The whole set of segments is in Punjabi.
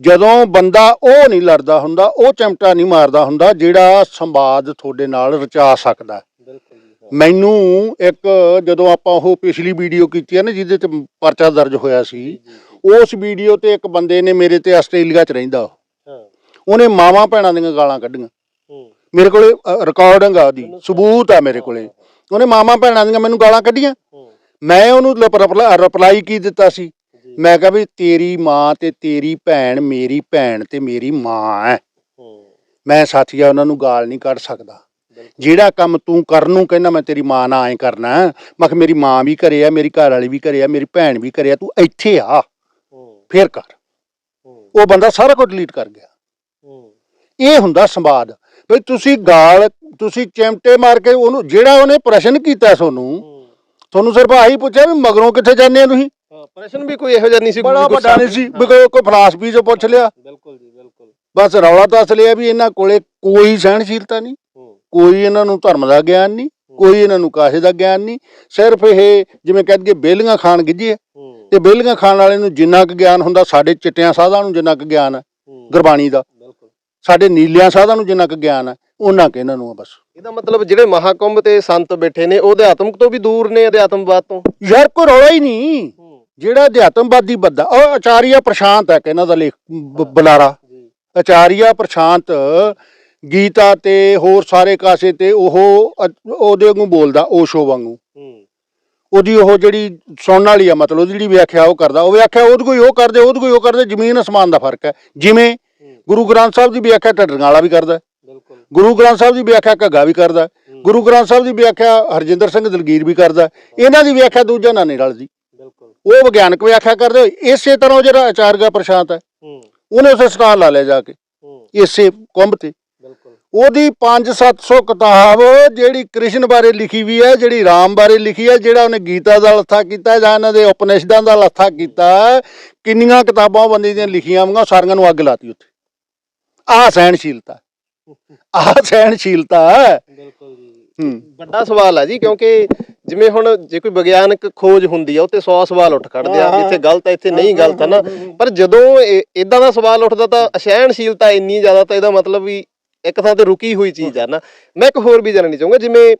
ਜਦੋਂ ਬੰਦਾ ਉਹ ਨਹੀਂ ਲੜਦਾ ਹੁੰਦਾ ਉਹ ਚਮਟਾ ਨਹੀਂ ਮਾਰਦਾ ਹੁੰਦਾ ਜਿਹੜਾ ਸੰਵਾਦ ਤੁਹਾਡੇ ਨਾਲ ਰਚਾ ਸਕਦਾ ਬਿਲਕੁਲ ਜੀ ਮੈਨੂੰ ਇੱਕ ਜਦੋਂ ਆਪਾਂ ਉਹ ਪਿਛਲੀ ਵੀਡੀਓ ਕੀਤੀ ਹੈ ਨਾ ਜਿਹਦੇ ਤੇ ਪਰਚਾ ਦਰਜ ਹੋਇਆ ਸੀ ਉਸ ਵੀਡੀਓ ਤੇ ਇੱਕ ਬੰਦੇ ਨੇ ਮੇਰੇ ਤੇ ਆਸਟ੍ਰੇਲੀਆ 'ਚ ਰਹਿੰਦਾ ਉਹ। ਹਾਂ। ਉਹਨੇ ਮਾਵਾਂ ਭੈਣਾਂ ਦੀਆਂ ਗਾਲਾਂ ਕੱਢੀਆਂ। ਹੂੰ। ਮੇਰੇ ਕੋਲੇ ਰਿਕਾਰਡਿੰਗ ਆ ਉਹਦੀ ਸਬੂਤ ਆ ਮੇਰੇ ਕੋਲੇ। ਉਹਨੇ ਮਾਵਾਂ ਭੈਣਾਂ ਦੀਆਂ ਮੈਨੂੰ ਗਾਲਾਂ ਕੱਢੀਆਂ। ਹੂੰ। ਮੈਂ ਉਹਨੂੰ ਰਿਪਲਾਈ ਕੀ ਦਿੱਤਾ ਸੀ? ਮੈਂ ਕਿਹਾ ਵੀ ਤੇਰੀ ਮਾਂ ਤੇ ਤੇਰੀ ਭੈਣ ਮੇਰੀ ਭੈਣ ਤੇ ਮੇਰੀ ਮਾਂ ਹੈ। ਮੈਂ ਸਾਥੀਆ ਉਹਨਾਂ ਨੂੰ ਗਾਲ ਨਹੀਂ ਕੱਢ ਸਕਦਾ। ਜਿਹੜਾ ਕੰਮ ਤੂੰ ਕਰਨ ਨੂੰ ਕਹਿੰਦਾ ਮੈਂ ਤੇਰੀ ਮਾਂ ਨਾਲ ਐ ਕਰਨਾ। ਮੈਂ ਕਿਹਾ ਮੇਰੀ ਮਾਂ ਵੀ ਘਰੇ ਆ ਮੇਰੀ ਘਰ ਵਾਲੀ ਵੀ ਘਰੇ ਆ ਮੇਰੀ ਭੈਣ ਵੀ ਘਰੇ ਆ ਤੂੰ ਇੱਥੇ ਆ। ਫੇਰ ਕਰ। ਉਹ ਬੰਦਾ ਸਾਰਾ ਕੁਝ ਡਿਲੀਟ ਕਰ ਗਿਆ। ਇਹ ਹੁੰਦਾ ਸੰਵਾਦ। ਵੀ ਤੁਸੀਂ ਗਾਲ ਤੁਸੀਂ ਚਿਮਟੇ ਮਾਰ ਕੇ ਉਹਨੂੰ ਜਿਹੜਾ ਉਹਨੇ ਪ੍ਰਸ਼ਨ ਕੀਤਾ ਤੁਹਾਨੂੰ ਤੁਹਾਨੂੰ ਸਿਰਫ ਆਹੀ ਪੁੱਛਿਆ ਵੀ ਮਗਰੋਂ ਕਿੱਥੇ ਜਾਂਦੇ ਆ ਤੁਸੀਂ? ਪ੍ਰਸ਼ਨ ਵੀ ਕੋਈ ਇਹੋ ਜਿਹਾ ਨਹੀਂ ਸੀ ਬੜਾ ਵੱਡਾ ਨਹੀਂ ਸੀ ਵੀ ਕੋਈ ਕੋਈ ਫਲਾਸਫੀ ਚੋਂ ਪੁੱਛ ਲਿਆ। ਬਿਲਕੁਲ ਜੀ ਬਿਲਕੁਲ। ਬਸ ਰੌਲਾ ਦੱਸ ਲਿਆ ਵੀ ਇਹਨਾਂ ਕੋਲੇ ਕੋਈ ਸਹਿਣਸ਼ੀਲਤਾ ਨਹੀਂ ਕੋਈ ਇਹਨਾਂ ਨੂੰ ਧਰਮ ਦਾ ਗਿਆਨ ਨਹੀਂ ਕੋਈ ਇਹਨਾਂ ਨੂੰ ਕਾਸੇ ਦਾ ਗਿਆਨ ਨਹੀਂ ਸਿਰਫ ਇਹ ਜਿਵੇਂ ਕਹਿ ਦਈਏ ਬੇਲੀਆਂ ਖਾਣ ਗਿੱਜੇ ਤੇ ਬੇਲੀਆਂ ਖਾਣ ਵਾਲੇ ਨੂੰ ਜਿੰਨਾ ਕੁ ਗਿਆਨ ਹੁੰਦਾ ਸਾਡੇ ਚਿੱਟਿਆਂ ਸਾਧਾਂ ਨੂੰ ਜਿੰਨਾ ਕੁ ਗਿਆਨ ਹੈ। ਗੁਰਬਾਣੀ ਦਾ। ਬਿਲਕੁਲ। ਸਾਡੇ ਨੀਲਿਆਂ ਸਾਧਾਂ ਨੂੰ ਜਿੰਨਾ ਕੁ ਗਿਆਨ ਹੈ ਉਹਨਾਂ ਕੁ ਇਹਨਾਂ ਨੂੰ ਆ ਬਸ। ਇਹਦਾ ਮਤਲਬ ਜਿਹੜੇ ਮਹਾਕੁੰਭ ਤੇ ਸੰਤ ਬੈਠੇ ਨੇ ਉਹ ਅਧਿਆਤਮਕ ਤੋਂ ਵੀ ਦੂਰ ਨੇ ਅਧਿਆਤਮਵਾਦ ਤੋਂ? ਯਾਰ ਕੋਈ ਰੌਲਾ ਹੀ ਨਹੀਂ। ਜਿਹੜਾ ਅਧਿਆਤਮਵਾਦੀ ਬੰਦਾ ਉਹ ਆਚਾਰੀਆ ਪ੍ਰਸ਼ਾਂਤ ਹੈ ਇਹਨਾਂ ਦਾ ਲੇਖ ਬੁਲਾਰਾ। ਆਚਾਰੀਆ ਪ੍ਰਸ਼ਾਂਤ ਗੀਤਾ ਤੇ ਹੋਰ ਸਾਰੇ ਕਾਸੇ ਤੇ ਉਹ ਉਹਦੇ ਵਾਂਗੂ ਬੋਲਦਾ ਓਸ਼ੋ ਵਾਂਗੂ। ਉਹਦੀ ਉਹ ਜਿਹੜੀ ਸੁਣਨ ਵਾਲੀ ਆ ਮਤਲਬ ਉਹਦੀ ਜਿਹੜੀ ਵਿਆਖਿਆ ਉਹ ਕਰਦਾ। ਉਹ ਵਿਆਖਿਆ ਉਹਦੇ ਕੋਈ ਉਹ ਕਰਦੇ ਉਹਦੇ ਕੋਈ ਉਹ ਕਰਦੇ ਜ਼ਮੀਨ ਅਸਮਾਨ ਦਾ ਫ਼ਰਕ ਹੈ। ਜਿਵੇਂ ਗੁਰੂ ਗ੍ਰੰਥ ਸਾਹਿਬ ਦੀ ਵਿਆਖਿਆ ਢੱਡਰਾਂ ਵਾਲਾ ਵੀ ਕਰਦਾ। ਗੁਰੂ ਗ੍ਰੰਥ ਸਾਹਿਬ ਦੀ ਵਿਆਖਿਆ ਘੱਗਾ ਵੀ ਕਰਦਾ। ਗੁਰੂ ਗ੍ਰੰਥ ਸਾਹਿਬ ਦੀ ਵਿਆਖਿਆ ਹਰਜਿੰਦਰ ਸਿੰਘ ਦਲਗੀਰ ਵੀ ਕਰਦਾ। ਇਹਨਾਂ ਦੀ ਵਿਆਖਿਆ ਦੂਜਾ ਨਾਲ ਨਹੀਂ ਰਲਦੀ। ਉਹ ਵਿਗਿਆਨਕ ਵਿਆਖਿਆ ਕਰਦੇ ਹੋਏ ਇਸੇ ਤਰ੍ਹਾਂ ਜਿਹੜਾ ਆਚਾਰਗਾ ਪ੍ਰਸ਼ਾਂਤ ਹੈ ਹੂੰ। ਉਹਨੇ ਉਸੇ ਸਟਾਲ ਲਾ ਲਿਆ ਜਾ ਕੇ ਹੂੰ। ਇਸੇ ਕੁੰਭ ਤੇ। ਉਹਦੀ 5-700 ਕਿਤਾਬ ਜਿਹੜੀ ਕ੍ਰਿਸ਼ਨ ਬਾਰੇ ਲਿਖੀ ਵੀ ਹੈ ਜਿਹੜੀ ਰਾਮ ਬਾਰੇ ਲਿਖੀ ਹੈ ਜਿਹੜਾ ਉਹਨੇ ਗੀਤਾ ਦਾ ਲੱਥਾ ਕੀਤਾ ਜਾਂ ਇਹਨਾਂ ਦੇ ਉਪਨਿਸ਼ਦਾਂ ਦਾ ਲੱਥਾ ਕੀਤਾ ਕਿੰਨੀਆਂ ਕਿਤਾਬਾਂ ਬੰਦੇ ਦੀਆਂ ਲਿਖੀਆਂ ਉਹ ਸਾਰੀਆਂ ਨੂੰ ਅੱਗ ਲਾਤੀ ਉੱਥੇ। ਆਹ ਸਹਿਣਸ਼ੀਲਤਾ। ਆਹ ਸਹਿਣਸ਼ੀਲਤਾ। ਹੈ। ਬਿਲਕੁਲ ਜੀ। ਹੂੰ। ਵੱਡਾ ਸਵਾਲ ਹੈ ਜੀ ਕਿਉਂਕਿ ਜਿਵੇਂ ਹੁਣ ਜੇ ਕੋਈ ਵਿਗਿਆਨਕ ਖੋਜ ਹੁੰਦੀ ਆ ਉੱਤੇ 100 ਸਵਾਲ ਉੱਠ ਖੜਦੇ ਆ ਹਾਂ। ਇੱਥੇ ਗਲਤ ਹੈ ਇੱਥੇ ਨਹੀਂ ਗਲਤ ਹੈ ਨਾ ਪਰ ਜਦੋਂ ਇਦਾਂ ਦਾ ਸਵਾਲ ਉੱਠਦਾ ਤਾਂ ਅਸਹਿਣਸ਼ੀਲਤਾ ਇੰਨੀ ਜ਼ਿਆਦਾ ਤਾਂ ਇਹਦਾ ਮਤਲਬ ਵੀ ਇੱਕ ਥਾਂ ਤੇ ਰੁਕੀ ਹੋਈ ਚੀਜ਼ ਆ ਨਾ। ਮੈਂ ਇੱਕ ਹੋਰ ਵੀ ਜਾਣਨੀ ਚਾਹੂੰਗਾ ਜਿਵੇਂ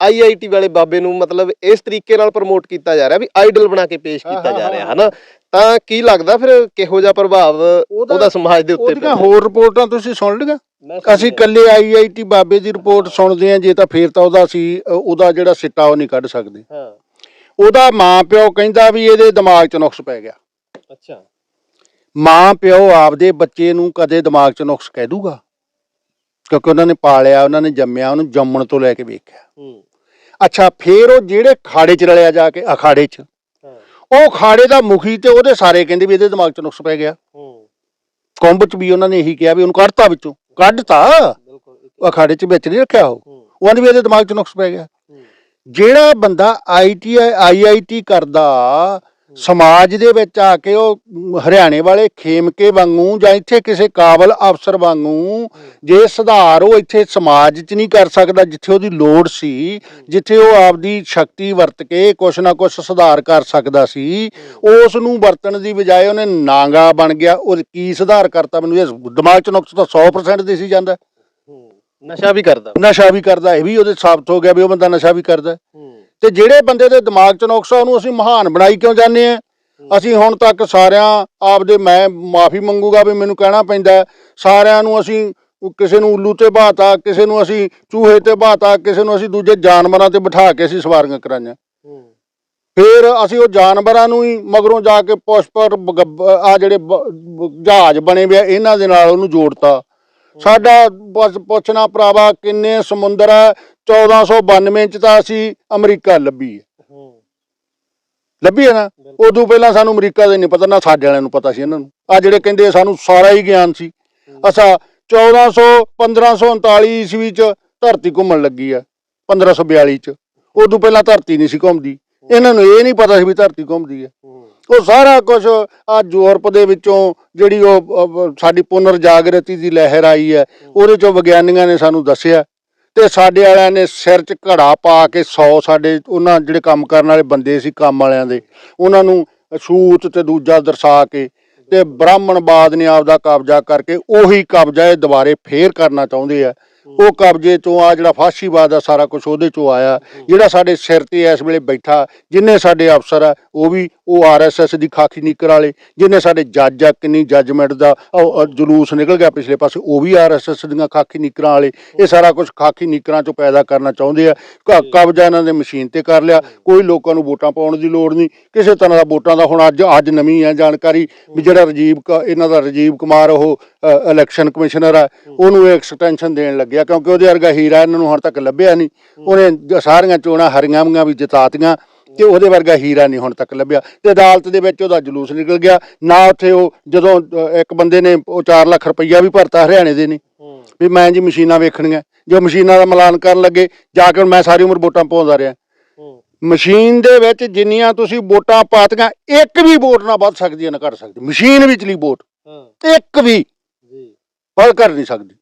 ਆਈਆਈਟੀ ਵਾਲੇ ਬਾਬੇ ਨੂੰ ਮਤਲਬ ਇਸ ਤਰੀਕੇ ਨਾਲ ਪ੍ਰਮੋਟ ਕੀਤਾ ਜਾ ਰਿਹਾ ਵੀ ਆਈਡਲ ਬਣਾ ਕੇ ਪੇਸ਼ ਕੀਤਾ ਜਾ ਰਿਹਾ ਹਨਾ। ਤਾਂ ਕੀ ਲੱਗਦਾ ਫਿਰ ਕਿਹੋ ਜਿਹਾ ਪ੍ਰਭਾਵ ਉਹਦਾ ਸਮਾਜ ਦੇ ਉੱਤੇ ਉਹਦੀਆਂ ਹੋਰ ਰਿਪੋਰਟਾਂ ਤੁਸੀਂ ਸੁਣ ਲਈਆਂ? ਅਸੀਂ ਇਕੱਲੇ ਆਈਆਈਟੀ ਬਾਬੇ ਦੀ ਰਿਪੋਰਟ ਸੁਣਦੇ ਆ ਜੇ ਤਾਂ ਫੇਰ ਤਾਂ ਉਹਦਾ ਸੀ ਉਹਦਾ ਜਿਹੜਾ ਸਿੱਟਾ ਉਹ ਨਹੀਂ ਕੱਢ ਸਕਦੇ। ਹਾਂ। ਉਹਦਾ ਮਾਂ ਪਿਓ ਕਹਿੰਦਾ ਵੀ ਇਹਦੇ ਦਿਮਾਗ 'ਚ ਨੁਕਸ ਪੈ ਗਿਆ। ਅੱਛਾ। ਮਾਂ ਪਿਓ ਆਪਦੇ ਬੱਚੇ ਨੂੰ ਕਦੇ ਦਿਮਾਗ 'ਚ ਨੁਕਸ ਕਹਿ ਦੂਗਾ? ਕਿਉਂਕਿ ਉਹਨਾਂ ਨੇ ਪਾਲਿਆ ਉਹਨਾਂ ਨੇ ਜੰਮਿਆ ਉਹਨੂੰ ਜੰਮਣ ਤੋਂ ਲੈ ਕੇ ਵੇਖਿਆ। ਹੂੰ। ਅੱਛਾ ਫੇਰ ਉਹ ਜਿਹੜੇ ਖਾੜੇ 'ਚ ਰਲਿਆ ਜਾ ਕੇ ਅਖਾੜੇ 'ਚ ਉਹ ਖਾੜੇ ਦਾ ਮੁਖੀ ਤੇ ਉਹਦੇ ਸਾਰੇ ਕਹਿੰਦੇ ਵੀ ਇਹਦੇ ਦਿਮਾਗ 'ਚ ਨੁਕਸ ਪੈ ਗਿਆ। ਹੂੰ। ਕੁੰਭ 'ਚ ਵੀ ਉਹਨਾਂ ਨੇ ਇਹੀ ਕਿਹਾ ਵੀ ਉਹਨੂੰ ਕੱਢਤਾ ਵਿੱਚੋਂ। ਕੱਢਤਾ ਬਿਲਕੁਲ ਉਹ ਅਖਾੜੇ 'ਚ ਵਿੱਚ ਨਹੀਂ ਰੱਖਿਆ ਉਹ। ਹੂੰ। ਉਹ ਕਹਿੰਦੇ ਵੀ ਇਹਦੇ ਦਿਮਾਗ 'ਚ ਨੁਕਸ ਪੈ ਗਿਆ। ਜਿਹੜਾ ਬੰਦਾ ਆਈਟੀਆਈ ਆਈਆਈਟੀ ਕਰਦਾ ਸਮਾਜ ਦੇ ਵਿੱਚ ਆ ਕੇ ਉਹ ਹਰਿਆਣੇ ਵਾਲੇ ਖੇਮਕੇ ਵਾਂਗੂ ਜਾਂ ਇੱਥੇ ਕਿਸੇ ਕਾਬਲ ਅਫਸਰ ਵਾਂਗੂ ਜੇ ਸੁਧਾਰ ਉਹ ਇੱਥੇ ਸਮਾਜ 'ਚ ਨਹੀਂ ਕਰ ਸਕਦਾ ਜਿੱਥੇ ਉਹਦੀ ਲੋੜ ਸੀ ਜਿੱਥੇ ਉਹ ਆਪਦੀ ਸ਼ਕਤੀ ਵਰਤ ਕੇ ਕੁਛ ਨਾ ਕੁਛ ਸੁਧਾਰ ਕਰ ਸਕਦਾ ਸੀ ਉਸ ਨੂੰ ਵਰਤਣ ਦੀ ਬਜਾਏ ਉਹਨੇ ਨਾਂਗਾ ਬਣ ਗਿਆ। ਉਹ ਕੀ ਸੁਧਾਰ ਕਰਤਾ ਮੈਨੂੰ ਇਹ ਦਿਮਾਗ 'ਚ ਨੁਕਸ ਤਾਂ 100% ਦਿਸੀ ਜਾਂਦਾ। ਨਸ਼ਾ ਵੀ ਕਰਦਾ। ਨਸ਼ਾ ਵੀ ਕਰਦਾ ਇਹ ਵੀ ਉਹਦੇ ਸਾਬਤ ਹੋ ਗਿਆ ਵੀ ਉਹ ਬੰਦਾ ਨਸ਼ਾ ਵੀ ਕਰਦਾ। ਹੂੰ। ਤੇ ਜਿਹੜੇ ਬੰਦੇ ਦੇ ਦਿਮਾਗ 'ਚ ਨੁਕਸ ਆ ਉਹਨੂੰ ਅਸੀਂ ਮਹਾਨ ਬਣਾਈ ਕਿਉਂ ਜਾਂਦੇ ਆ ਅਸੀਂ ਹੁਣ ਤੱਕ ਸਾਰਿਆਂ ਆਪਦੇ ਮੈਂ ਮਾਫੀ ਮੰਗੂਗਾ ਵੀ ਮੈਨੂੰ ਕਹਿਣਾ ਪੈਂਦਾ ਹੈ, ਸਾਰਿਆਂ ਨੂੰ ਅਸੀਂ ਕਿਸੇ ਨੂੰ ਉੱਲੂ ਤੇ ਬਾਤਾ ਕਿਸੇ ਨੂੰ ਅਸੀਂ ਚੂਹੇ ਤੇ ਬਾਤਾ ਕਿਸੇ ਨੂੰ ਅਸੀਂ ਦੂਜੇ ਜਾਨਵਰਾਂ ਤੇ ਬਿਠਾ ਕੇ ਅਸੀਂ ਸਵਾਰੀਆਂ ਕਰਾਈਆਂ। ਹੂੰ। ਫਿਰ ਅਸੀਂ ਉਹ ਜਾਨਵਰਾਂ ਨੂੰ ਹੀ ਮਗਰੋਂ ਜਾ ਕੇ ਪੁਸ਼ਪਰ ਆ ਜਿਹੜੇ ਜਹਾਜ਼ ਬਣੇ ਵੇ ਇਹਨਾਂ ਦੇ ਨਾਲ ਉਹਨੂੰ ਜੋੜਤਾ। ਸਾਡਾ ਪੁੱਛਣਾ ਭਰਾਵਾ ਕਿੰਨੇ ਸਮੁੰਦਰ ਆ 1492 ਚ ਤਾਂ ਅਸੀਂ ਅਮਰੀਕਾ ਲੱਭੀ ਹੈ। ਲੱਭੀ ਹੈ ਨਾ? ਉਦੋਂ ਪਹਿਲਾਂ ਸਾਨੂੰ ਅਮਰੀਕਾ ਦਾ ਨਹੀਂ ਪਤਾ ਨਾ ਸਾਡੇ ਵਾਲਿਆਂ ਨੂੰ ਪਤਾ ਸੀ ਇਹਨਾਂ ਨੂੰ। ਆ ਜਿਹੜੇ ਕਹਿੰਦੇ ਸਾਨੂੰ ਸਾਰਾ ਹੀ ਗਿਆਨ ਸੀ। ਅਸਾ 1400 1539 ਈਸਵੀ ਚ ਧਰਤੀ ਘੁੰਮਣ ਲੱਗੀ ਆ 1542 ਚ। ਉਦੋਂ ਪਹਿਲਾਂ ਧਰਤੀ ਨਹੀਂ ਸੀ ਘੁੰਮਦੀ। ਇਹਨਾਂ ਨੂੰ ਇਹ ਨਹੀਂ ਪਤਾ ਸੀ ਵੀ ਧਰਤੀ ਘੁੰਮਦੀ ਹੈ। ਉਹ ਸਾਰਾ ਕੁਝ ਆ ਯੂਰਪ ਦੇ ਵਿੱਚੋਂ ਜਿਹੜੀ ਉਹ ਸਾਡੀ ਪੁਨਰ ਜਾਗਰਤੀ ਦੀ ਲਹਿਰ ਆਈ ਹੈ। ਉਹਦੇ ਚੋਂ ਵਿਗਿਆਨੀਆਂ ਨੇ ਸਾਨੂੰ ਦੱਸਿਆ ਤੇ ਸਾਡੇ ਵਾਲਿਆਂ ਨੇ ਸਿਰ 'ਚ ਘੜਾ ਪਾ ਕੇ 100 ਸਾਡੇ, ਉਹਨਾਂ ਜਿਹੜੇ ਕੰਮ ਕਰਨ ਵਾਲੇ ਬੰਦੇ ਸੀ ਕੰਮ ਵਾਲਿਆਂ ਦੇ, ਉਹਨਾਂ ਨੂੰ ਛੂਤ ਤੇ ਦੂਜਾ ਦਰਸਾ ਕੇ ਤੇ ਬ੍ਰਾਹਮਣਵਾਦ ਨੇ ਆਪਦਾ ਕਬਜ਼ਾ ਕਰਕੇ ਉਹੀ ਕਬਜ਼ਾ ਇਹ ਦੁਬਾਰੇ ਫੇਰ ਕਰਨਾ ਚਾਹੁੰਦੇ ਆ। ਉਹ ਕਬਜ਼ੇ ਚੋਂ ਆ ਜਿਹੜਾ ਫਾਸ਼ੀਵਾਦ ਆ ਸਾਰਾ ਕੁਝ ਉਹਦੇ ਚੋਂ ਆਇਆ, ਜਿਹੜਾ ਸਾਡੇ ਸਿਰ ਤੇ ਇਸ ਵੇਲੇ ਬੈਠਾ, ਜਿੰਨੇ ਸਾਡੇ ਅਫਸਰ ਆ, ਉਹ ਵੀ ਉਹ ਆਰਐਸਐਸ ਦੀ ਖਾਕੀ ਨੀਕਰ ਵਾਲੇ ਜਿੰਨੇ ਸਾਡੇ ਜੱਜ ਆ ਕਿੰਨੀ ਜੱਜਮੈਂਟ ਦਾ ਉਹ- ਜਲੂਸ ਨਿਕਲ ਗਿਆ ਪਿਛਲੇ ਪਾਸੇ ਉਹ ਵੀ ਆਰਐਸਐਸ ਦੀਆਂ ਖਾਕੀ ਨੀਕਰਾਂ ਵਾਲੇ। ਇਹ ਸਾਰਾ ਕੁਝ ਖਾਕੀ ਨੀਕਰਾਂ ਚੋਂ ਪੈਦਾ ਕਰਨਾ ਚਾਹੁੰਦੇ ਆ। ਕਬਜ਼ਾ ਇਹਨਾਂ ਦੇ ਮਸ਼ੀਨ ਤੇ ਕਰ ਲਿਆ। ਕੋਈ ਲੋਕਾਂ ਨੂੰ ਵੋਟਾਂ ਪਾਉਣ ਦੀ ਲੋੜ ਨਹੀਂ। ਕਿਸੇ ਤਰ੍ਹਾਂ ਦਾ ਵੋਟਾਂ ਦਾ ਹੁਣ ਅੱਜ ਅੱਜ ਨਵੀਂ ਹੈ ਜਾਣਕਾਰੀ ਵੀ ਜਿਹੜਾ ਰਾਜੀਵ ਇਹਨਾਂ ਦਾ ਰਾਜੀਵ ਕੁਮਾਰ ਉਹ ਇਲੈਕਸ਼ਨ ਕਮਿਸ਼ਨਰ ਆ ਉਹਨੂੰ ਐਕਸਟੈਂਸ਼ਨ ਦੇਣ ਲੱਗਿਆ ਕਿਉਂਕਿ ਉਹਦੇ ਵਰਗਾ ਹੀਰਾ ਇਹਨਾਂ ਨੂੰ ਹੁਣ ਤੱਕ ਲੱਭਿਆ ਨਹੀਂ। ਉਹਨੇ ਸਾਰੀਆਂ ਚੋਣਾਂ ਹਰੀਆਂ ਵੀ ਜਿਤਾਤੀਆਂ। ਤੇ ਉਹਦੇ ਵਰਗਾ ਹੀਰਾ ਨਹੀਂ ਹੁਣ ਤੱਕ ਲੱਭਿਆ। ਤੇ ਅਦਾਲਤ ਦੇ ਵਿੱਚ ਉਹਦਾ ਜਲੂਸ ਨਿਕਲ ਗਿਆ। ਨਾ ਉੱਥੇ ਉਹ ਜਦੋਂ ਇੱਕ ਬੰਦੇ ਨੇ ਉਹ 4 ਲੱਖ ਰੁਪਈਆ ਵੀ ਭਰਤਾ ਹਰਿਆਣੇ ਦੇ ਨੇ। ਵੀ ਮੈਂ ਜੀ ਮਸ਼ੀਨਾਂ ਵੇਖਣੀਆਂ। ਜੋ ਮਸ਼ੀਨਾਂ ਦਾ ਮਲਾਨ ਕਰਨ ਲੱਗੇ ਜਾ ਕੇ ਮੈਂ ਸਾਰੀ ਉਮਰ ਵੋਟਾਂ ਪਾਉਂਦਾ ਰਿਹਾ। ਮਸ਼ੀਨ ਦੇ ਵਿੱਚ ਜਿੰਨੀਆਂ ਤੁਸੀਂ ਵੋਟਾਂ ਪਾਤੀਆਂ ਇੱਕ ਵੀ ਵੋਟ ਨਾ ਵੱਧ ਸਕਦੀ ਹੈ ਨਾ ਘਟ ਸਕਦੀ। ਮਸ਼ੀਨ ਵਿਚਲੀ ਵੋਟ। ਇੱਕ ਵੀ ਜੀ। ਵੱਧ ਕਰ ਨਹੀਂ ਸਕਦੀ।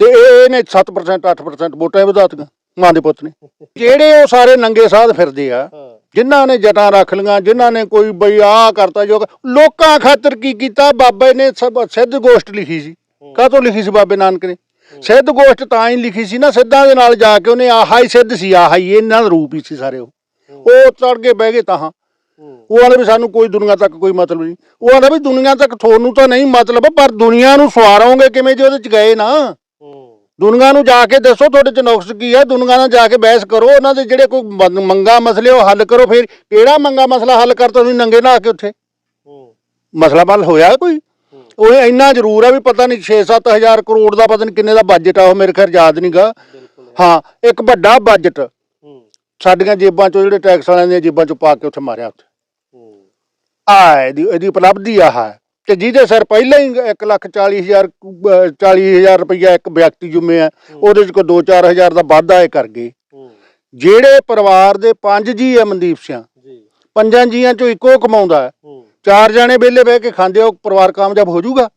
ਤੇ ਇਹ ਇਹਨੇ 7% 8% ਵੋਟਾਂ ਵਧਾਤੀਆਂ ਮਾਂ ਦੇ ਪੁੱਤ ਨੇ। ਜਿਹੜੇ ਉਹ ਸਾਰੇ ਨੰਗੇ ਸਾਧ ਫਿਰਦੇ ਆ ਜਿਨ੍ਹਾਂ ਨੇ ਜਟਾਂ ਰੱਖ ਲੀਆਂ ਜਿਨ੍ਹਾਂ ਨੇ ਕੋਈ ਬਈ ਆਹ ਕਰਤਾ ਜੋ ਲੋਕਾਂ ਖਾਤਰ ਕੀ ਕੀਤਾ? ਬਾਬੇ ਨੇ ਸਭ ਸਿੱਧ ਗੋਸ਼ਟ ਲਿਖੀ ਸੀ। ਕਾਹਤੋਂ ਲਿਖੀ ਸੀ ਬਾਬੇ ਨਾਨਕ ਨੇ? ਸਿੱਧ ਗੋਸ਼ਟ ਤਾਂ ਹੀ ਲਿਖੀ ਸੀ ਨਾ ਸਿੱਧਾਂ ਦੇ ਨਾਲ ਜਾ ਕੇ ਉਹਨੇ ਆਹਾ ਹੀ ਸਿੱਧ ਸੀ ਆਹਾ ਹੀ ਇਹਨਾਂ ਦਾ ਰੂਪ ਹੀ ਸੀ ਸਾਰੇ ਉਹ। ਉਹ ਚੜ ਕੇ ਬਹਿ ਗਏ ਤਾਂ ਉਹ ਆਂਦੇ ਵੀ ਸਾਨੂੰ ਕੋਈ ਦੁਨੀਆ ਤੱਕ ਕੋਈ ਮਤਲਬ ਨਹੀਂ। ਉਹ ਆਂਦਾ ਵੀ ਦੁਨੀਆ ਤੱਕ ਤੁਹਾਨੂੰ ਤਾਂ ਨਹੀਂ ਮਤਲਬ ਪਰ ਦੁਨੀਆ ਨੂੰ ਸਵਾਰੋਗੇ ਕਿਵੇਂ ਜੇ ਉਹਦੇ ਚ ਗਏ ਨਾ। ਦੁਨੀਆ ਨੂੰ ਜਾ ਕੇ ਦੱਸੋ ਤੁਹਾਡੇ ਚ ਨੁਕਸ ਕੀ ਹੈ ਦੁਨੀਆ ਨਾਲ ਜਾ ਕੇ ਬਹਿਸ ਕਰੋ ਉਹਨਾਂ ਦੇ ਜਿਹੜੇ ਕੋਈ ਮੰ- ਮੰਗਾ ਮਸਲੇ ਉਹ ਹੱਲ ਕਰੋ ਫਿਰ। ਕਿਹੜਾ ਮੰਗਾ ਮਸਲਾ ਹੱਲ ਕਰ ਤੁਸੀਂ ਨੰਗੇ ਨਾ ਕੇ ਉੱਥੇ? ਮਸਲਾ ਹੱਲ ਹੋਇਆ ਕੋਈ? ਉਹ ਇੰਨਾ ਜ਼ਰੂਰ ਹੈ ਵੀ ਪਤਾ ਨਹੀਂ 6-7 ਹਜ਼ਾਰ ਕਰੋੜ ਦਾ ਪਤਾ ਨਹੀਂ ਕਿੰਨੇ ਦਾ ਬਜਟ ਆ ਉਹ ਮੇਰੇ ਖਿਆਲ ਯਾਦ ਨਹੀਂਗਾ ਹਾਂ ਇੱਕ ਵੱਡਾ ਬਜਟ ਸਾਡੀਆਂ ਜੇਬਾਂ ਚੋਂ ਜਿਹੜੇ ਟੈਕਸ ਵਾਲਿਆਂ ਦੀਆਂ ਜੇਬਾਂ ਚੋਂ ਪਾ ਕੇ ਉੱਥੇ ਮਾਰਿਆ ਉੱਥੇ। ਆ ਇਹਦੀ ਇਹਦੀ ਉਪਲਬਧੀ ਆ ਹੈ ਤੇ ਜਿਹਦੇ ਸਿਰ ਪਹਿਲਾਂ ਹੀ 1 ਲੱਖ 40 ਹਜ਼ਾਰ 40 ਹਜ਼ਾਰ ਰੁਪਈਆ ਇੱਕ ਵਿਅਕਤੀ ਜੁਮੇ ਆ ਉਹਦੇ ਚ ਕੋਈ 2-4 ਹਜ਼ਾਰ ਦਾ ਵਾਧਾ ਇਹ ਕਰ ਗਏ। ਜਿਹੜੇ ਪਰਿਵਾਰ ਦੇ ਪੰਜ ਜੀ ਆ ਮਨਦੀਪ ਸਿੰਘ ਪੰਜਾਂ ਜੀਆਂ ਚੋਂ ਇੱਕੋ ਕਮਾਉਂਦਾ ਚਾਰ ਜਾਣੇ ਵਿਹਲੇ ਬਹਿ ਕੇ ਖਾਂਦੇ ਉਹ ਪਰਿਵਾਰ ਕਾਮਯਾਬ ਹੋ ਜਾਊਗਾ।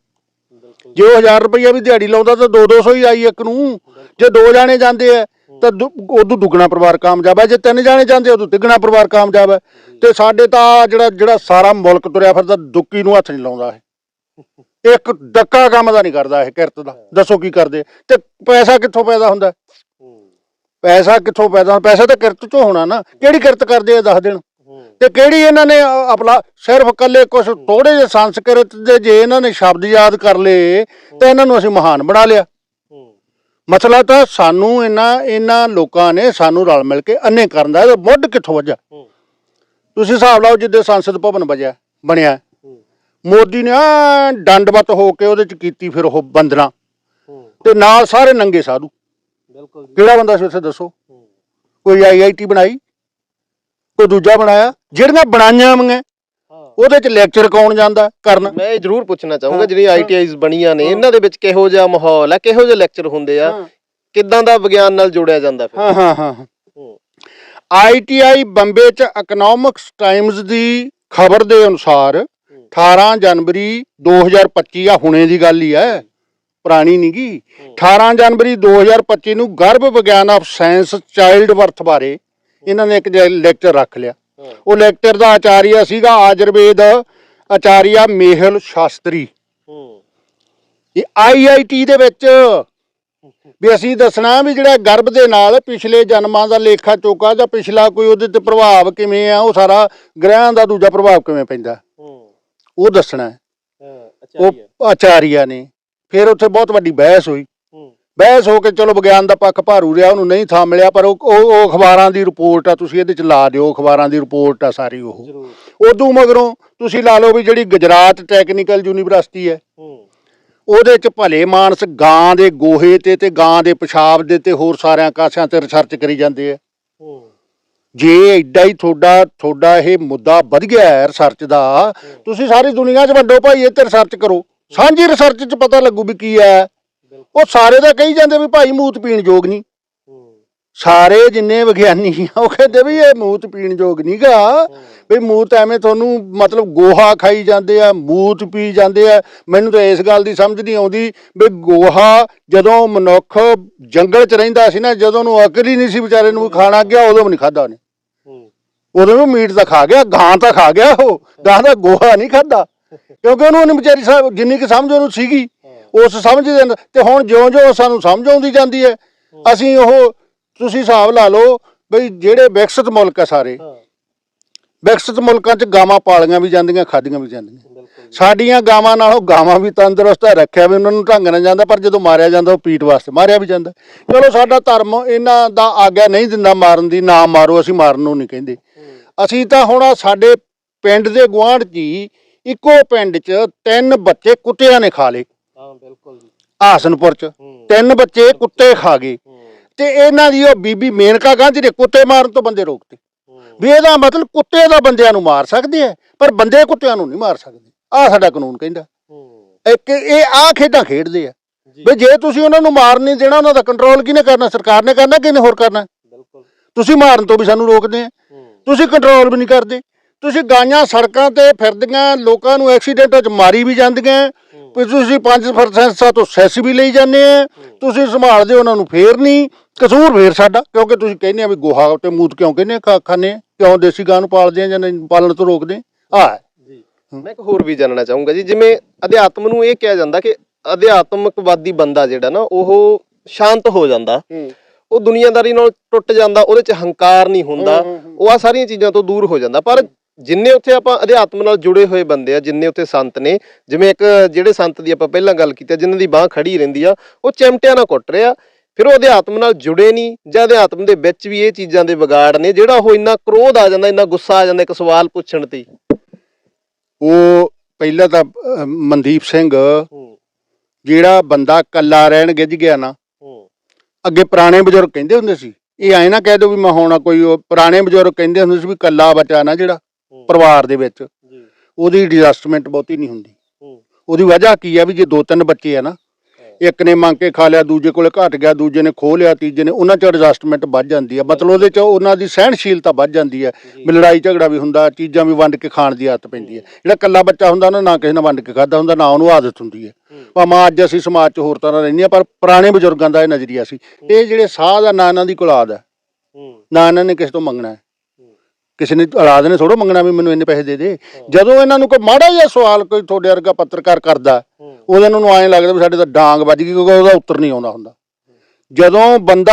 ਜੇ। ਉਹ 1000 ਰੁਪਈਆ ਵੀ ਦਿਹਾੜੀ ਲਾਉਂਦਾ ਤਾਂ 2-200 ਹੀ ਆਈ ਇੱਕ ਨੂੰ। ਜੇ ਦੋ ਜਾਣੇ ਜਾਂਦੇ ਆ ਤਾਂ ਦੁ- ਉਦੋਂ ਦੁੱਗਣਾ ਪਰਿਵਾਰ ਕਾਮਯਾਬ ਹੈ, ਜੇ ਤਿੰਨ ਜਾਣੇ ਜਾਂਦੇ ਉਦੋਂ ਤਿੱਗਣਾ ਪਰਿਵਾਰ ਕਾਮਯਾਬ ਹੈ। ਤੇ ਸਾਡੇ ਤਾਂ ਆਹ ਜਿਹੜਾ ਜਿਹੜਾ ਸਾਰਾ ਮੁਲਕ ਤੁਰਿਆ ਫਿਰਦਾ, ਦੁੱਕੀ ਨੂੰ ਹੱਥ ਨਹੀਂ ਲਾਉਂਦਾ ਇਹ। ਇੱਕ ਡੱਕਾ ਕੰਮ ਦਾ ਨਹੀਂ ਕਰਦਾ ਇਹ ਕਿਰਤ ਦਾ। ਦੱਸੋ ਕੀ ਕਰਦੇ। ਤੇ ਪੈਸਾ ਕਿੱਥੋਂ ਪੈਦਾ ਹੁੰਦਾ? ਪੈਸਾ ਕਿੱਥੋਂ ਪੈਦਾ ਪੈਸਾ ਤਾਂ ਕਿਰਤ ਚੋਂ ਹੋਣਾ ਨਾ। ਕਿਹੜੀ ਕਿਰਤ ਕਰਦੇ ਆ ਦੱਸ ਦੇਣ ਤੇ ਕਿਹੜੀ ਇਹਨਾਂ ਨੇ ਅ- ਆਪਣਾ ਸਿਰਫ ਕੱਲੇ ਕੁਝ ਥੋੜੇ ਜਿਹੇ ਸੰਸਕ੍ਰਿਤ ਦੇ ਜੇ ਇਹਨਾਂ ਨੇ ਸ਼ਬਦ ਯਾਦ ਕਰ ਲਏ, ਤਾਂ ਇਹਨਾਂ ਨੂੰ ਅਸੀਂ ਮਹਾਨ ਬਣਾ ਲਿਆ। ਮਸਲਾ ਤਾਂ ਸਾਨੂੰ ਇਹਨਾਂ ਇਹਨਾਂ ਲੋਕਾਂ ਨੇ ਸਾਨੂੰ ਰਲ ਮਿਲ ਕੇ ਅੰਨੇ ਕਰਨ ਦਾ ਇਹਦਾ ਮੁੱਢ ਕਿੱਥੋਂ ਵੱਜਾ ਤੁਸੀਂ ਹਿਸਾਬ ਲਾਓ ਜਿੱਦੇ ਸੰਸਦ ਭਵਨ ਵਜਿਆ ਬਣਿਆ। ਮੋਦੀ ਨੇ ਆ ਡੰਡਵਤ ਹੋ ਕੇ ਉਹਦੇ ਚ ਕੀਤੀ ਫਿਰ ਉਹ ਬੰਦਨਾ ਤੇ ਨਾਲ ਸਾਰੇ ਨੰਗੇ ਸਾਧੂ। ਬਿਲਕੁਲ ਕਿਹੜਾ ਬੰਦਾ ਸੀ ਉੱਥੇ ਦੱਸੋ? ਕੋਈ ਆਈਆਈਟੀ ਬਣਾਈ? ਕੋਈ ਦੂਜਾ ਬਣਾਇਆ? ਜਿਹੜੀਆਂ ਬਣਾਈਆਂ ਮੰਗੇ ਉਹਦੇ ਚ ਲੈਕਚਰ ਕੌਣ ਜਾਂਦਾ ਕਰਨ? ਮੈਂ ਇਹ ਜ਼ਰੂਰ ਪੁੱਛਣਾ ਚਾਹੂੰਗਾ ਜਿਹੜੀ। ਆਈਟੀਆਈਜ਼ ਬਣੀਆਂ ਨੇ ਇਹਨਾਂ ਦੇ ਵਿੱਚ ਕਿਹੋ ਜਿਹਾ ਮਾਹੌਲ ਹੈ ਕਿਹੋ ਜਿਹੇ ਲੈਕਚਰ ਹੁੰਦੇ ਆ। ਕਿੱਦਾਂ ਦਾ ਵਿਗਿਆਨ ਨਾਲ ਜੋੜਿਆ ਜਾਂਦਾ ਫਿਰ? ਹਾਂ ਹਾਂ ਹਾਂ। ਆਈਟੀਆਈ ਬੰਬੇ ਚ ਇਕਨੋਮਿਕਸ ਟਾਈਮਜ਼ ਦੀ ਖਬਰ ਦੇ ਅਨੁਸਾਰ 18 ਜਨਵਰੀ 2025 ਆ ਹੁਣੇ ਦੀ ਗੱਲ ਹੀ ਹੈ ਪੁਰਾਣੀ ਨਹੀਂ ਗੀ। 18 ਜਨਵਰੀ 2025 ਨੂੰ ਗਰਭ ਵਿਗਿਆਨ ਆਫ ਸਾਇੰਸ ਚਾਈਲਡ ਬਰਥ ਬਾਰੇ ਇਹਨਾਂ ਨੇ ਇੱਕ ਲੈਕਚਰ ਰੱਖ ਲਿਆ। ਉਹ ਲੈਕਚਰ ਦਾ ਆਚਾਰੀਆ ਸੀਗਾ ਆਯੁਰਵੇਦ ਆਚਾਰੀਆ ਮੇਹਲ ਸ਼ਾਸਤਰੀ। ਇਹ ਆਈਆਈਟੀ ਦੇ ਵਿੱਚ ਵੀ ਅਸੀਂ ਦੱਸਣਾ ਵੀ ਜਿਹੜਾ ਗਰਭ ਦੇ ਨਾਲ ਪਿਛਲੇ ਜਨਮਾਂ ਦਾ ਲੇਖਾ ਚੋਕਾ ਜਾਂ ਪਿਛਲਾ ਕੋਈ ਉਹਦੇ ਤੇ ਪ੍ਰਭਾਵ ਕਿਵੇਂ ਆ ਉਹ ਸਾਰਾ ਗ੍ਰਹਿਾਂ ਦਾ ਦੂਜਾ ਪ੍ਰਭਾਵ ਕਿਵੇਂ ਪੈਂਦਾ। ਉਹ ਦੱਸਣਾ। ਹੈ। ਉਹ ਆਚਾਰੀਆ ਨੇ। ਫਿਰ ਉੱਥੇ ਬਹੁਤ ਵੱਡੀ ਬਹਿਸ ਹੋਈ। ਬਹਿਸ ਹੋ ਕੇ ਚਲੋ ਵਿਗਿਆਨ ਦਾ ਪੱਖ ਭਾਰੂ ਰਿਹਾ ਉਹਨੂੰ ਨਹੀਂ ਥਾਂ ਮਿਲਿਆ ਪਰ ਉਹ ਉਹ ਅਖਬਾਰਾਂ ਦੀ ਰਿਪੋਰਟ ਆ ਤੁਸੀਂ ਇਹਦੇ ਚ ਲਾ ਦਿਓ ਅਖਬਾਰਾਂ ਦੀ ਰਿਪੋਰਟ ਆ ਸਾਰੀ ਉਹ। ਉਦੋਂ ਮਗਰੋਂ ਤੁਸੀਂ ਲਾ ਲਓ ਵੀ ਜਿਹੜੀ ਗੁਜਰਾਤ ਟੈਕਨੀਕਲ ਯੂਨੀਵਰਸਿਟੀ ਹੈ ਉਹਦੇ ਚ ਭਲੇ ਮਾਨਸ ਗਾਂ ਦੇ ਗੋਹੇ ਤੇ ਤੇ ਗਾਂ ਦੇ ਪਿਸ਼ਾਬ ਦੇ ਤੇ ਹੋਰ ਸਾਰਿਆਂ ਕਾਸਿਆਂ ਤੇ ਰਿਸਰਚ ਕਰੀ ਜਾਂਦੇ ਆ। ਜੇ ਐਡਾ ਹੀ ਤੁਹਾਡਾ ਤੁਹਾਡਾ ਇਹ ਮੁੱਦਾ ਵੱਧ ਗਿਆ ਹੈ ਰਿਸਰਚ ਦਾ ਤੁਸੀਂ ਸਾਰੀ ਦੁਨੀਆ 'ਚ ਵੱਡੋ ਭਾਈ ਇਹ ਤੇ ਰਿਸਰਚ ਕਰੋ। ਸਾਂਝੀ ਰਿਸਰਚ 'ਚ ਪਤਾ ਲੱਗੂ ਵੀ ਕੀ ਹੈ। ਉਹ ਸਾਰੇ ਤਾਂ ਕਹੀ ਜਾਂਦੇ ਵੀ ਭਾਈ ਮੂਤ ਪੀਣ ਯੋਗ ਨਹੀਂ। ਸਾਰੇ ਜਿੰਨੇ ਵਿਗਿਆਨੀ ਆ, ਉਹ ਕਹਿੰਦੇ ਵੀ ਇਹ ਮੂਤ ਪੀਣ ਯੋਗ ਨਹੀਂਗਾ। ਵੀ ਮੂਤ ਐਵੇਂ ਤੁਹਾਨੂੰ ਮਤਲਬ ਗੋਹਾ ਖਾਈ ਜਾਂਦੇ ਆ, ਮੂਤ ਪੀ ਜਾਂਦੇ ਆ। ਮੈਨੂੰ ਤਾਂ ਇਸ ਗੱਲ ਦੀ ਸਮਝ ਨਹੀਂ ਆਉਂਦੀ ਵੀ ਗੋਹਾ ਜਦੋਂ ਮਨੁੱਖ ਜੰਗਲ 'ਚ ਰਹਿੰਦਾ ਸੀ ਨਾ, ਜਦੋਂ ਨੂੰ ਅਕਲ ਹੀ ਨਹੀਂ ਸੀ ਵਿਚਾਰੇ ਨੂੰ ਖਾਣਾ ਗਿਆ, ਉਦੋਂ ਵੀ ਨਹੀਂ ਖਾਦਾ ਉਹਨੇ। ਉਦੋਂ ਵੀ ਮੀਟ ਤਾਂ ਖਾ ਗਿਆ, ਗਾਂ ਤਾਂ ਖਾ ਗਿਆ ਉਹ, ਗਾਂ ਦਾ ਗੋਹਾ ਨਹੀਂ ਖਾਦਾ ਕਿਉਂਕਿ ਉਹਨੂੰ ਉਹਨੇ ਵਿਚਾਰੀ ਸਾਹਿਬ ਜਿੰਨੀ ਕੁ ਸਮਝ ਉਹਨੂੰ ਸੀਗੀ ਉਸ ਸਮਝ ਦੇ ਅੰਦਰ- ਤੇ ਹੁਣ ਜਿਉਂ-ਜਿਉਂ ਸਾਨੂੰ ਸਮਝ ਆਉਂਦੀ ਜਾਂਦੀ ਹੈ ਅਸੀਂ ਉਹ ਤੁਸੀਂ ਹਿਸਾਬ ਲਾ ਲਓ ਬਈ ਜਿਹੜੇ ਵਿਕਸਿਤ ਮੁਲਕ ਆ ਸਾਰੇ ਵਿਕਸਿਤ ਮੁਲਕਾਂ 'ਚ ਗਾਵਾਂ ਪਾਲੀਆਂ ਵੀ ਜਾਂਦੀਆਂ ਖਾਧੀਆਂ ਵੀ ਜਾਂਦੀਆਂ। ਸਾਡੀਆਂ ਗਾਵਾਂ ਨਾਲੋਂ ਗਾਵਾਂ ਵੀ ਤੰਦਰੁਸਤ ਹੈ ਰੱਖਿਆ ਵੀ ਉਹਨਾਂ ਨੂੰ ਢੰਗ ਨਾਲ ਜਾਂਦਾ ਪਰ ਜਦੋਂ ਮਾਰਿਆ ਜਾਂਦਾ ਉਹ ਪੀਟ ਵਾਸਤੇ ਮਾਰਿਆ ਵੀ ਜਾਂਦਾ। ਚਲੋ ਸਾਡਾ ਧਰਮ ਇਹਨਾਂ ਦਾ ਆਗਿਆ ਨਹੀਂ ਦਿੰਦਾ ਮਾਰਨ ਦੀ ਨਾ ਮਾਰੋ ਅਸੀਂ ਮਾਰਨ ਨੂੰ ਨਹੀਂ ਕਹਿੰਦੇ। ਅਸੀਂ ਤਾਂ ਹੁਣ ਸਾਡੇ ਪਿੰਡ ਦੇ ਗੁਆਂਢ 'ਚ ਇੱਕੋ ਪਿੰਡ 'ਚ ਤਿੰਨ ਬੱਚੇ ਕੁੱਤਿਆਂ ਨੇ ਖਾ ਲਏ। ਹਾਂ ਬਿਲਕੁਲ ਜੀ। ਆਸਨਪੁਰ 'ਚ। ਤਿੰਨ ਬੱਚੇ ਕੁੱਤੇ ਖਾ ਗਏ। ਤੇ ਇਹਨਾਂ ਦੀ ਉਹ ਬੀਬੀ ਮੇਨਕਾ ਗਾਂਧੀ ਨੇ ਕੁੱਤੇ ਮਾਰਨ ਤੋਂ ਬੰਦੇ ਰੋਕਤੇ। ਵੀ ਇਹਦਾ ਮਤਲਬ ਕੁੱਤੇ ਦਾ ਬੰਦਿਆਂ ਨੂੰ ਮਾਰ ਸਕਦੇ ਆ ਪਰ ਬੰਦੇ ਕੁੱਤਿਆਂ ਨੂੰ ਨਹੀਂ ਮਾਰ ਸਕਦੇ। ਆਹ ਸਾਡਾ ਕਾਨੂੰਨ ਕਹਿੰਦਾ। ਇੱਕ ਇਹ ਆਹ ਖੇਡਾਂ ਖੇਡਦੇ ਆ। ਵੀ ਜੇ ਤੁਸੀਂ ਉਹਨਾਂ ਨੂੰ ਮਾਰ ਨਹੀਂ ਦੇਣਾ ਉਹਨਾਂ ਦਾ ਕੰਟਰੋਲ ਕਿਹਨੇ ਕਰਨਾ? ਸਰਕਾਰ ਨੇ ਕਰਨਾ ਕਿਹਨੇ ਹੋਰ ਕਰਨਾ? ਤੁਸੀਂ ਮਾਰਨ ਤੋਂ ਵੀ ਸਾਨੂੰ ਰੋਕਦੇ ਆ। ਤੁਸੀਂ ਕੰਟਰੋਲ ਵੀ ਨਹੀਂ ਕਰਦੇ। ਤੁਸੀਂ ਗਾਈਆਂ ਸੜਕਾਂ ਤੇ ਫਿਰਦੀਆਂ ਲੋਕਾਂ ਨੂੰ ਐਕਸੀਡੈਂਟਾਂ 'ਚ ਮਾਰੀ ਵੀ ਜਾਂਦੀਆਂ। ਵੀ ਤੁਸੀਂ 5% ਤੋਂ ਸੈਸ ਵੀ ਲਈ ਜਾਂਦੇ ਆ। ਤੁਸੀਂ ਸੰਭਾਲਦੇ ਉਹਨਾਂ ਨੂੰ ਫੇਰ ਨਹੀਂ। ਕਸੂਰ ਫੇਰ ਸਾਡਾ ਕਿਉਂਕਿ ਤੁਸੀਂ ਕਹਿੰਦੇ ਆ ਵੀ ਗੋਹਾ ਤੇ ਮੂਤ ਕਿਉਂ ਕਹਿੰਦੇ ਆ, ਖਾ ਖਾਂਦੇ ਆ? ਕਿਉਂ ਦੇਸੀ ਗਾਂ ਨੂੰ ਪਾਲਦੇ ਆ ਜਾਂ ਪਾਲਣ ਤੋਂ ਰੋਕਦੇ? ਆ। ਜੀ। ਮੈਂ ਇੱਕ ਹੋਰ ਵੀ ਜਾਣਨਾ ਚਾਹੂੰਗਾ ਜੀ ਜਿਵੇਂ ਅਧਿਆਤਮ ਨੂੰ ਇਹ ਕਿਹਾ ਜਾਂਦਾ ਕਿ ਅਧਿਆਤਮਕਵਾਦੀ ਬੰਦਾ ਜਿਹੜਾ ਨਾ ਉਹ ਸ਼ਾਂਤ ਹੋ ਜਾਂਦਾ। ਉਹ ਦੁਨੀਆਦਾਰੀ ਨਾਲ ਟੁੱਟ ਜਾਂਦਾ ਉਹਦੇ ਚ ਹੰਕਾਰ ਨਹੀਂ ਹੁੰਦਾ। ਉਹ ਆ ਸਾਰੀਆਂ ਚੀਜ਼ਾਂ ਤੋਂ ਦੂਰ ਹੋ ਜਾਂਦਾ। ਪਰ ਜਿੰਨੇ ਉੱਥੇ ਆਪਾਂ ਅਧਿਆਤਮ ਨਾਲ ਜੁੜੇ ਹੋਏ ਬੰਦੇ ਆ ਜਿੰਨੇ ਉੱਥੇ ਸੰਤ ਨੇ ਜਿਵੇਂ ਇੱਕ ਜਿਹੜੇ ਸੰਤ ਦੀ ਆਪਾਂ ਪਹਿਲਾਂ ਗੱਲ ਕੀਤੀ ਜਿਨ੍ਹਾਂ ਦੀ ਬਾਹ ਖੜੀ ਰਹਿੰਦੀ ਆ ਉਹ ਚਿਮਟਿਆਂ ਨਾਲ ਕੁੱਟ ਰਿਹਾ ਫਿਰ ਉਹ ਅਧਿਆਤਮ ਨਾਲ ਜੁੜੇ ਨਹੀਂ ਜਾਂ ਅਧਿਆਤਮ ਦੇ ਵਿੱਚ ਵੀ ਇਹ ਚੀਜ਼ਾਂ ਦੇ ਵਿਗਾੜ ਨੇ ਜਿਹੜਾ ਉਹ ਇੰਨਾ ਕ੍ਰੋਧ ਆ ਜਾਂਦਾ ਇੰਨਾ ਗੁੱਸਾ ਆ ਜਾਂਦਾ ਇੱਕ ਸਵਾਲ ਪੁੱਛਣ ਤੇ। ਉਹ ਪਹਿਲਾਂ ਤਾਂ ਮਨਦੀਪ ਸਿੰਘ ਜਿਹੜਾ ਬੰਦਾ ਕੱਲਾ ਰਹਿਣ ਗਿੱਜ ਗਿਆ ਨਾ ਅੱਗੇ ਪੁਰਾਣੇ ਬਜ਼ੁਰਗ ਕਹਿੰਦੇ ਹੁੰਦੇ ਸੀ ਇਹ ਐ ਨਾ ਕਹਿ ਦੋ ਵੀ ਮੈਂ ਹੋਣਾ ਕੋਈ ਪੁਰਾਣੇ ਬਜ਼ੁਰਗ ਕਹਿੰਦੇ ਹੁੰਦੇ ਸੀ ਵੀ ਕੱਲਾ ਬੱਚਾ ਨਾ ਜਿਹੜਾ। ਪਰਿਵਾਰ ਦੇ ਵਿੱਚ ਉਹਦੀ ਐਡਜਸਟਮੈਂਟ ਬਹੁਤੀ ਨਹੀਂ ਹੁੰਦੀ। ਉਹਦੀ ਵਜ੍ਹਾ ਕੀ ਆ ਵੀ ਜੇ ਦੋ ਤਿੰਨ ਬੱਚੇ ਆ ਨਾ ਇੱਕ ਨੇ ਮੰਗ ਕੇ ਖਾ ਲਿਆ ਦੂਜੇ ਕੋਲੇ ਘਟ ਗਿਆ ਦੂਜੇ ਨੇ ਖੋਹ ਲਿਆ ਤੀਜੇ ਨੇ ਉਹਨਾਂ ਚ ਐਡਜਸਟਮੈਂਟ ਵੱਧ ਜਾਂਦੀ ਆ। ਮਤਲਬ ਉਹਦੇ ਚ ਉਹਨਾਂ ਦੀ ਸਹਿਣਸ਼ੀਲਤਾ ਵੱਧ ਜਾਂਦੀ ਹੈ ਵੀ ਲੜਾਈ ਝਗੜਾ ਵੀ ਹੁੰਦਾ ਚੀਜ਼ਾਂ ਵੀ ਵੰਡ ਕੇ ਖਾਣ ਦੀ ਆਦਤ ਪੈਂਦੀ ਹੈ। ਜਿਹੜਾ ਕੱਲਾ ਬੱਚਾ ਹੁੰਦਾ ਨਾ ਨਾ ਕਿਸੇ ਨਾਲ ਵੰਡ ਕੇ ਖਾਦਾ ਹੁੰਦਾ ਨਾ ਉਹਨੂੰ ਆਦਤ ਹੁੰਦੀ ਹੈ। ਭਾਵੇਂ ਅੱਜ ਅਸੀਂ ਸਮਾਜ 'ਚ ਹੋਰ ਤਰ੍ਹਾਂ ਰਹਿੰਦੇ ਹਾਂ ਪਰ ਪੁਰਾਣੇ ਬਜ਼ੁਰਗਾਂ ਦਾ ਇਹ ਨਜ਼ਰੀਆ ਸੀ। ਇਹ ਜਿਹੜੇ ਸਾਹ ਦਾ ਨਾ ਇਹਨਾਂ ਦੀ ਕੁਲਾਦ ਹੈ। ਨਾ ਇਹਨਾਂ ਨੇ ਕਿਸੇ ਤੋਂ ਮੰਗਣਾ। ਹੈ ਕਿਸੇ ਨੇ ਔਲਾਦ ਨੇ ਥੋੜੋ ਮੰਗਣਾ ਵੀ ਮੈਨੂੰ ਇੰਨੇ ਪੈਸੇ ਦੇ ਦੇ। ਜਦੋਂ ਇਹਨਾਂ ਨੂੰ ਕੋਈ ਮਾੜਾ ਜਿਹਾ ਸਵਾਲ ਕੋਈ ਤੁਹਾਡੇ ਵਰਗਾ ਪੱਤਰਕਾਰ ਕਰਦਾ ਉਹਦੇ ਨੂੰ ਐਂ ਲੱਗਦਾ ਵੀ ਸਾਡੇ ਤਾਂ ਡਾਂਗ ਵੱਜ ਗਈ ਕਿਉਂਕਿ ਉਹਦਾ ਉੱਤਰ ਨਹੀਂ ਆਉਂਦਾ ਹੁੰਦਾ। ਜਦੋਂ ਬੰਦਾ